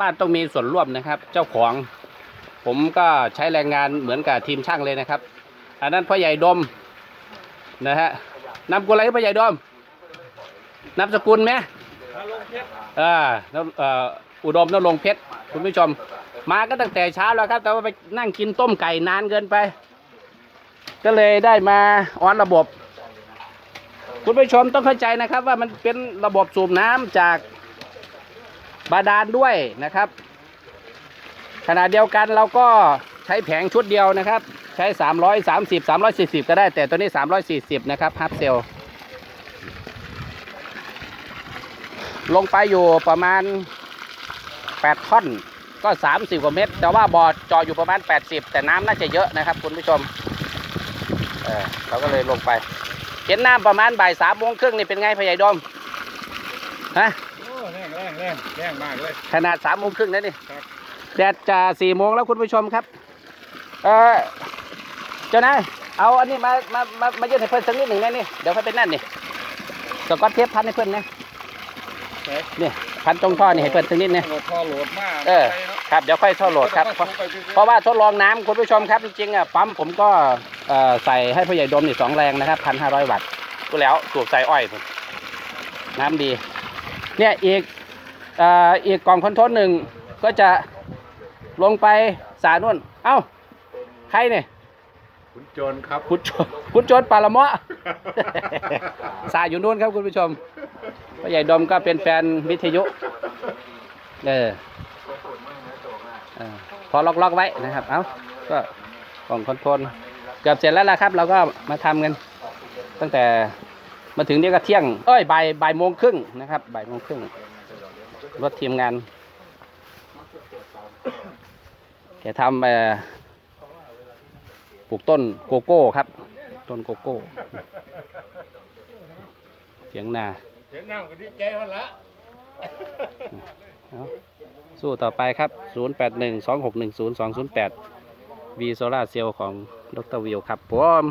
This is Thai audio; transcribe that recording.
บ้านต้องมีส่วนร่วมนะครับ เจ้าของ ผมก็ใช้แรงงานเหมือนกับทีมช่างเลยนะครับ อันนั้นพ่อใหญ่ดมนะฮะนามกุลอะไรพ่อใหญ่ดมนามสกุลไหมเออแล้วเอ่ออุดมนรงค์เพชรคุณผู้ชม มาก็ตั้งแต่เช้าแล้วครับ แต่ว่าไปนั่งกินต้มไก่นานเกินไป ก็เลยได้มาออนระบบ คุณผู้ชมต้องเข้าใจนะครับว่ามันเป็นระบบสูบน้ำจาก บาดาลด้วยนะครับ ขณะเดียวกันเราก็ใช้แผงชุดเดียวนะครับ ใช้ 330 340 ก็ได้แต่ตัวนี้ 340 นะครับฮับเซลลงไปอยู่ประมาณ 8 ท่อนก็ 30 กว่าเมตร แต่ว่าบ่อจออยู่ประมาณ 80 แต่น้ำน่าจะเยอะนะครับ คุณผู้ชมเออเราก็เลยลงไป เห็นน้ำประมาณบ่ายสามโมงครึ่งนี่เป็นไงพอใหญ่ดมฮะ แรงแรงแรงแรงมากเลย ขนาดสามโมงครึ่งนะนี่ครับ แดดจะสี่โมงแล้วคุณผู้ชมครับ เออเจ้านายเอาอันนี้มามามามายื่นให้เพื่อนสักนิดหนึ่งนะนี่เดี๋ยวค่อยไปนั่นนี่สกอตเทปพันให้เพื่อนนะนี่พันตรงท่อนี่ให้เพื่อนสักนิดนะโหลดพอโหลดมากเออครับเดี๋ยวค่อยท่อโหลดครับ เพราะเพราะว่าทดลองน้ำคุณผู้ชมครับจริงๆอะปั๊มผมก็เอ่อใส่ให้พ่อใหญ่ดมนี่สองแรงนะครับพันห้าร้อยวัตต์ก็แล้วสูบใส่อ้อยผมน้ำดี เนี่ยอีกเอ่ออีกกล่องคอนโทรลหนึ่งก็จะลงไปสานุ่น เอ้า ใครเนี่ยคุณโจรครับ คุณโจคุณโจรปาละเมะสายอยู่นู่นครับคุณผู้ชมพ่อใหญ่ดมก็เป็นแฟนวิทยุ เออเออพอล็อกล็อกๆไว้นะครับ เอ้า ก็กล่องคอนโทรลเกือบเสร็จแล้วล่ะครับ เราก็มาทำกัน ตั้งแต่มาถึงนี่ก็เที่ยง เอ้ยบ่ายบ่ายโมงครึ่งนะครับบ่ายโมงครึ่ง รถทีมงาน แกทำเอ่อปลูกต้นโกโก้ครับ ต้นโกโก้เสียงนาเดี๋ยวนั่งกันที่แกวันละเอาสู้ต่อไปครับ 081 2610 208 V Solar Cell ของดรวิวครับผม